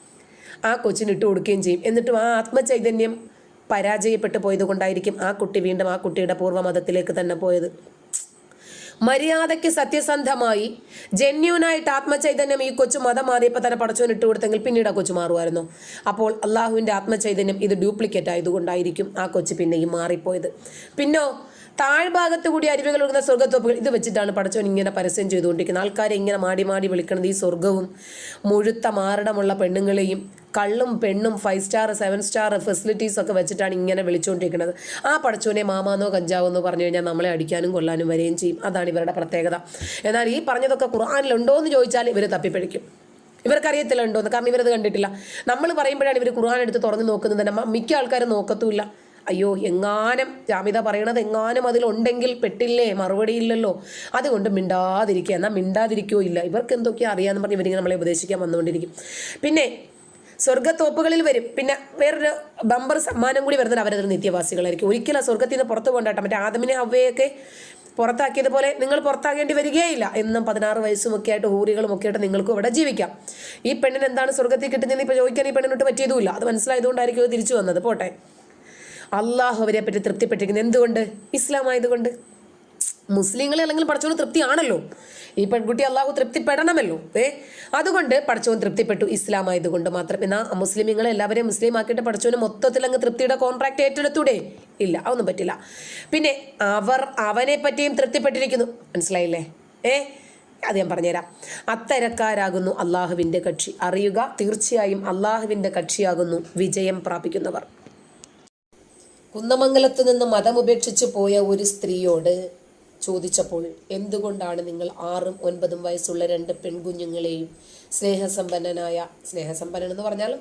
ആ കൊച്ചിന് ഇട്ട് കൊടുക്കുകയും ചെയ്യും. എന്നിട്ടും ആ ആത്മചൈതന്യം പരാജയപ്പെട്ടു പോയത് കൊണ്ടായിരിക്കും ആ കുട്ടി വീണ്ടും ആ കുട്ടിയുടെ പൂർവമതത്തിലേക്ക് തന്നെ പോയത്. മര്യാദയ്ക്ക് സത്യസന്ധമായി ജെന്യൂനായിട്ട് ആത്മചൈതന്യം ഈ കൊച്ചു മതം മാറിയപ്പോൾ തന്നെ പടച്ചോൻ ഇട്ട് കൊടുത്തെങ്കിൽ പിന്നീട് ആ കൊച്ചു മാറുമായിരുന്നു. അപ്പോൾ അള്ളാഹുവിന്റെ ആത്മചൈതന്യം ഇത് ഡ്യൂപ്ലിക്കേറ്റ് ആയതുകൊണ്ടായിരിക്കും ആ കൊച്ചു പിന്നെയും മാറിപ്പോയത്. പിന്നോ താഴ്ഭാഗത്ത് കൂടി അരുവികൾ ഒഴുകുന്ന സ്വർഗത്തോപ്പുകൾ ഇത് വെച്ചിട്ടാണ് പടച്ചോൻ ഇങ്ങനെ പരസ്യം ചെയ്തുകൊണ്ടിരിക്കുന്നത്. ആൾക്കാരെ ഇങ്ങനെ മാടി മാടി വിളിക്കുന്നത് ഈ സ്വർഗവും മുഴുത്ത മാരടമുള്ള പെണ്ണുങ്ങളെയും കള്ളും പെണ്ണും five star seven star facilities ഒക്കെ വെച്ചിട്ടാണ് ഇങ്ങനെ വിളിച്ചുകൊണ്ടിരിക്കുന്നത് ആ പടച്ചോനെ മാമാന്നോ കഞ്ചാവോ എന്ന് പറഞ്ഞു കഴിഞ്ഞാൽ നമ്മളെ അടിക്കാനും കൊല്ലാനും വരികയും ചെയ്യും. അതാണ് ഇവരുടെ പ്രത്യേകത. എന്നാൽ ഈ പറഞ്ഞതൊക്കെ ഖുർആാനിലുണ്ടോ എന്ന് ചോദിച്ചാൽ ഇവർ തപ്പിപ്പഴിക്കും ഇവർക്കറിയത്തില്ല ഉണ്ടോ എന്ന് കാരണം ഇവരത് കണ്ടിട്ടില്ല. നമ്മൾ പറയുമ്പോഴാണ് ഇവർ ഖുർആൻ എടുത്ത് തുറന്ന് നോക്കുന്നത്. തന്നെ മിക്ക ആൾക്കാരും നോക്കത്തുമില്ല. അയ്യോ എങ്ങാനും ജാമിത പറയണത് എങ്ങാനും അതിലുണ്ടെങ്കിൽ പെട്ടില്ലേ? മറുപടി ഇല്ലല്ലോ. അതുകൊണ്ട് മിണ്ടാതിരിക്കുക. എന്നാൽ മിണ്ടാതിരിക്കുകയോ ഇല്ല. ഇവർക്ക് എന്തൊക്കെയോ അറിയാമെന്ന് പറഞ്ഞ് ഇവരിങ്ങനെ നമ്മളെ ഉപദേശിക്കാൻ വന്നുകൊണ്ടിരിക്കും. പിന്നെ സ്വർഗത്തോപ്പുകളിൽ വരും. പിന്നെ വേറൊരു ബമ്പർ സമ്മാനം കൂടി വരുന്നത് അവരതിൽ നിത്യവാസികളായിരിക്കും. ഒരിക്കലും ആ സ്വർഗത്തിൽ നിന്ന് പുറത്ത് പോകണ്ടാട്ടോ മറ്റേ ആദമിനെ അവയൊക്കെ പുറത്താക്കിയതുപോലെ നിങ്ങൾ പുറത്താകേണ്ടി വരികയില്ല. എന്നും പതിനാറ് വയസ്സും ഒക്കെ ആയിട്ട് ഹൂറികളും ഒക്കെ ആയിട്ട് നിങ്ങൾക്കും ഇവിടെ ജീവിക്കാം. ഈ പെണ്ണിന് എന്താണ് സ്വർഗത്തിൽ കിട്ടുന്നതെന്ന് ഇപ്പോൾ ചോദിക്കാൻ ഈ പെണ്ണിനോട്ട് പറ്റിയതുമില്ല അത് മനസ്സിലായതുകൊണ്ടായിരിക്കും തിരിച്ചു വന്നത്. പോട്ടെ. അള്ളാഹു അവരെ പറ്റി തൃപ്തിപ്പെട്ടിരിക്കുന്നത് എന്തുകൊണ്ട്? ഇസ്ലാം മുസ്ലിങ്ങൾ അല്ലെങ്കിൽ പടച്ചോന് തൃപ്തിയാണല്ലോ. ഈ പെൺകുട്ടി അള്ളാഹു തൃപ്തിപ്പെടണമല്ലോ. ഏ? അതുകൊണ്ട് പടച്ചോൻ തൃപ്തിപ്പെട്ടു. ഇസ്ലാം ആയതുകൊണ്ട് മാത്രം. എന്നാ മുസ്ലിമിങ്ങളെ എല്ലാവരെയും മുസ്ലിം ആക്കിയിട്ട് പടച്ചോന് മൊത്തത്തിൽ അങ്ങ് തൃപ്തിയുടെ കോൺട്രാക്ട് ഏറ്റെടുത്തൂടെ? ഇല്ല അതൊന്നും പറ്റില്ല. പിന്നെ അവർ അവനെ പറ്റിയും തൃപ്തിപ്പെട്ടിരിക്കുന്നു. മനസ്സിലായില്ലേ? ഏ? അത് ഞാൻ പറഞ്ഞുതരാം. അത്തരക്കാരാകുന്നു അള്ളാഹുവിന്റെ കക്ഷി. അറിയുക തീർച്ചയായും അള്ളാഹുവിന്റെ കക്ഷിയാകുന്നു വിജയം പ്രാപിക്കുന്നവർ. കുന്നമംഗലത്ത് നിന്ന് മതമുപേക്ഷിച്ച് പോയ ഒരു സ്ത്രീയോട് ചോദിച്ചപ്പോൾ എന്തുകൊണ്ടാണ് നിങ്ങൾ ആറും ഒൻപതും വയസ്സുള്ള രണ്ട് പെൺകുഞ്ഞുങ്ങളെയും സ്നേഹസമ്പന്നനായ സ്നേഹസമ്പന്നൻ എന്ന് പറഞ്ഞാൽ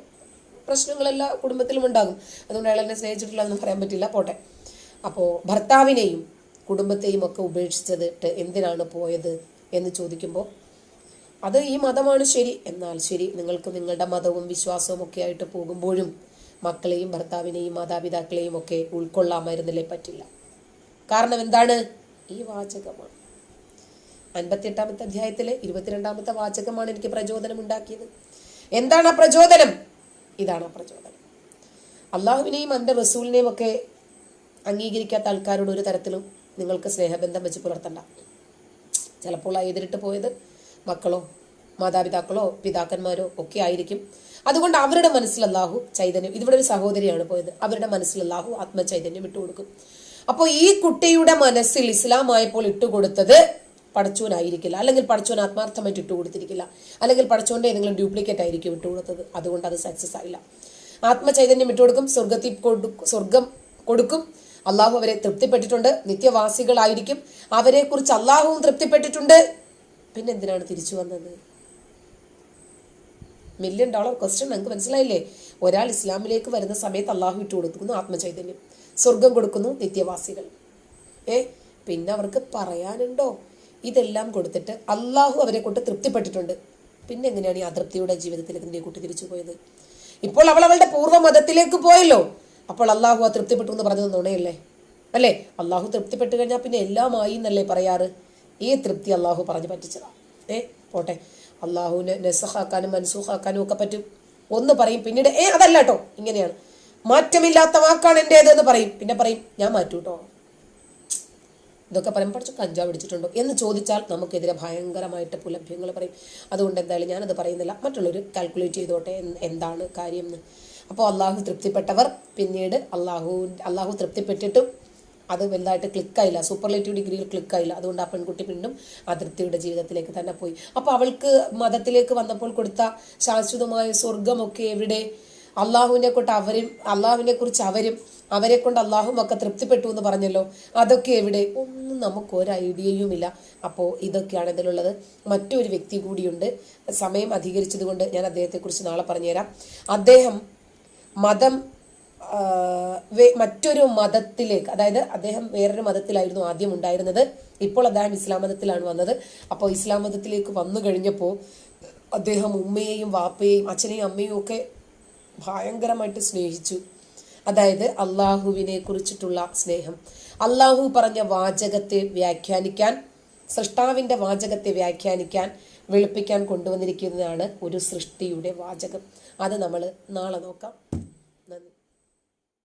പ്രശ്നങ്ങളെല്ലാം കുടുംബത്തിലും ഉണ്ടാകും. അതുകൊണ്ട് അയാൾ എന്നെ സ്നേഹിച്ചിട്ടില്ല എന്ന് പറയാൻ പറ്റില്ല പോട്ടെ. അപ്പോൾ ഭർത്താവിനെയും കുടുംബത്തെയും ഒക്കെ ഉപേക്ഷിച്ചതിട്ട് എന്തിനാണ് പോയത് എന്ന് ചോദിക്കുമ്പോൾ അത് ഈ മതമാണ് ശരി. എന്നാൽ ശരി നിങ്ങൾക്ക് നിങ്ങളുടെ മതവും വിശ്വാസവും ഒക്കെ ആയിട്ട് പോകുമ്പോഴും മക്കളെയും ഭർത്താവിനെയും മാതാപിതാക്കളെയും ഒക്കെ ഉൾക്കൊള്ളാമായിരുന്നില്ലേ പറ്റില്ല. കാരണം എന്താണ്? ഈ വാചകമാണ്. അൻപത്തിയെട്ടാമത്തെ അധ്യായത്തിലെ ഇരുപത്തിരണ്ടാമത്തെ വാചകമാണ് എനിക്ക് പ്രചോദനം ഉണ്ടാക്കിയത്. എന്താണ് ആ പ്രചോദനം? ഇതാണ് ആ പ്രചോദനം. അള്ളാഹുവിനെയും അന്റെ റസൂലിനെയും ഒക്കെ അംഗീകരിക്കാത്ത ആൾക്കാരോട് ഒരു തരത്തിലും നിങ്ങൾക്ക് സ്നേഹബന്ധം വെച്ച് പുലർത്തണ്ട. ചിലപ്പോൾ എതിരിട്ട് പോയത് മക്കളോ മാതാപിതാക്കളോ പിതാക്കന്മാരോ ഒക്കെ ആയിരിക്കും. അതുകൊണ്ട് അവരുടെ മനസ്സിൽ അല്ലാഹു ചൈതന്യം ഇതിവിടെ ഒരു സഹോദരിയാണ് പോയത്. അവരുടെ മനസ്സിൽ അല്ലാഹു ആത്മചൈതന്യം ഇട്ടുകൊടുക്കും അപ്പോൾ ഈ കുട്ടിയുടെ മനസ്സിൽ ഇസ്ലാം ആയപ്പോൾ ഇട്ടുകൊടുത്തത് പടച്ചോനായിരിക്കില്ല. അല്ലെങ്കിൽ പടച്ചോൻ ആത്മാർത്ഥമായിട്ട് ഇട്ടുകൊടുത്തിരിക്കില്ല. അല്ലെങ്കിൽ പടച്ചോന്റെ ഏതെങ്കിലും ഡ്യൂപ്ലിക്കേറ്റ് ആയിരിക്കും ഇട്ടുകൊടുത്തത്. അതുകൊണ്ട് അത് സക്സസ് ആയില്ല. ആത്മചൈതന്യം ഇട്ടുകൊടുക്കും സ്വർഗത്തിൽ സ്വർഗം കൊടുക്കും. അള്ളാഹു അവരെ തൃപ്തിപ്പെട്ടിട്ടുണ്ട്. നിത്യവാസികളായിരിക്കും. അവരെക്കുറിച്ച് അള്ളാഹുവും തൃപ്തിപ്പെട്ടിട്ടുണ്ട്. പിന്നെ എന്തിനാണ് തിരിച്ചു വന്നത്? മില്യൺ ഡോളർ ക്വസ്റ്റ്യൻ നിങ്ങൾക്ക് മനസ്സിലായില്ലേ? ഒരാൾ ഇസ്ലാമിലേക്ക് വരുന്ന സമയത്ത് അള്ളാഹു ഇട്ട് കൊടുക്കുന്നു ആത്മചൈതന്യം. സ്വർഗം കൊടുക്കുന്നു നിത്യവാസികൾ. ഏ പിന്നെ അവർക്ക് പറയാനുണ്ടോ? ഇതെല്ലാം കൊടുത്തിട്ട് അള്ളാഹു അവരെ കൊണ്ട് തൃപ്തിപ്പെട്ടിട്ടുണ്ട്. പിന്നെ എങ്ങനെയാണ് ഈ അതൃപ്തിയുടെ ജീവിതത്തിലേക്ക് നിന്റെ കുട്ടി തിരിച്ചു പോയത്? ഇപ്പോൾ അവൾ അവളുടെ പൂർവ മതത്തിലേക്ക് പോയല്ലോ. അപ്പോൾ അള്ളാഹു ആ തൃപ്തിപ്പെട്ടു എന്ന് പറഞ്ഞത് നുണയല്ലേ? അല്ലേ? അള്ളാഹു തൃപ്തിപ്പെട്ട് കഴിഞ്ഞാൽ പിന്നെ എല്ലാമായി എന്നല്ലേ പറയാറ്? ഈ തൃപ്തി അള്ളാഹു പറഞ്ഞു പറ്റിച്ചതാ. ഏ പോട്ടെ. അള്ളാഹുവിനെ നെസഹാക്കാനും മൻസൂഹാക്കാനും ഒക്കെ പറ്റും. ഒന്ന് പറയും പിന്നീട് ഏ അതല്ല കേട്ടോ ഇങ്ങനെയാണ്. മാറ്റമില്ലാത്ത വാക്കാണ് എന്റേത് എന്ന് പറയും. പിന്നെ പറയും ഞാൻ മാറ്റൂട്ടോ. ഇതൊക്കെ പറയും പഠിച്ചു കഞ്ചാവ് പിടിച്ചിട്ടുണ്ടോ എന്ന് ചോദിച്ചാൽ നമുക്കെതിരെ ഭയങ്കരമായിട്ട് പുലഭ്യങ്ങൾ പറയും. അതുകൊണ്ട് എന്തായാലും ഞാനത് പറയുന്നില്ല. മറ്റുള്ളവർ കാൽക്കുലേറ്റ് ചെയ്തോട്ടെ എന്താണ് കാര്യം എന്ന് അപ്പോൾ അള്ളാഹു തൃപ്തിപ്പെട്ടവർ പിന്നീട് അള്ളാഹു അള്ളാഹു തൃപ്തിപ്പെട്ടിട്ടും അത് വലുതായിട്ട് ക്ലിക്കായില്ല സൂപ്പർലേറ്റീവ് ഡിഗ്രിയിൽ ക്ലിക്കായില്ല അതുകൊണ്ട് ആ പെൺകുട്ടി വീണ്ടും അതൃപ്തിയുടെ ജീവിതത്തിലേക്ക് തന്നെ പോയി. അപ്പോൾ അവൾക്ക് മതത്തിലേക്ക് വന്നപ്പോൾ കൊടുത്ത ശാശ്വതമായ സ്വർഗമൊക്കെ എവിടെ? അള്ളാഹുവിനെ കൊണ്ട് അവരും അള്ളാഹുവിനെ കുറിച്ച് അവരും അവരെ കൊണ്ട് അള്ളാഹും ഒക്കെ തൃപ്തിപ്പെട്ടു എന്ന് പറഞ്ഞല്ലോ. അതൊക്കെ എവിടെ? ഒന്നും നമുക്ക് ഒരു ഐഡിയയുമില്ല. അപ്പോൾ ഇതൊക്കെയാണ് ഇതിലുള്ളത്. മറ്റൊരു വ്യക്തി കൂടിയുണ്ട്. സമയം അധികരിച്ചത് കൊണ്ട് ഞാൻ അദ്ദേഹത്തെക്കുറിച്ച് നാളെ പറഞ്ഞുതരാം. അദ്ദേഹം മതം മറ്റൊരു മതത്തിലേക്ക് അതായത് അദ്ദേഹം വേറൊരു മതത്തിലായിരുന്നു ആദ്യം ഉണ്ടായിരുന്നത്. ഇപ്പോൾ അദ്ദേഹം ഇസ്ലാം മതത്തിലാണ് വന്നത്. അപ്പോൾ ഇസ്ലാം മതത്തിലേക്ക് വന്നു കഴിഞ്ഞപ്പോൾ അദ്ദേഹം ഉമ്മയെയും വാപ്പയെയും അച്ഛനെയും അമ്മയും ഒക്കെ ഭയങ്കരമായിട്ട് സ്നേഹിച്ചു. അതായത് അള്ളാഹുവിനെ കുറിച്ചിട്ടുള്ള സ്നേഹം. അള്ളാഹു പറഞ്ഞ വാചകത്തെ വ്യാഖ്യാനിക്കാൻ സൃഷ്ടാവിന്റെ വാചകത്തെ വ്യാഖ്യാനിക്കാൻ വെളുപ്പിക്കാൻ കൊണ്ടുവന്നിരിക്കുന്നതാണ് ഒരു സൃഷ്ടിയുടെ വാചകം. അത് നമ്മൾ നാളെ നോക്കാം.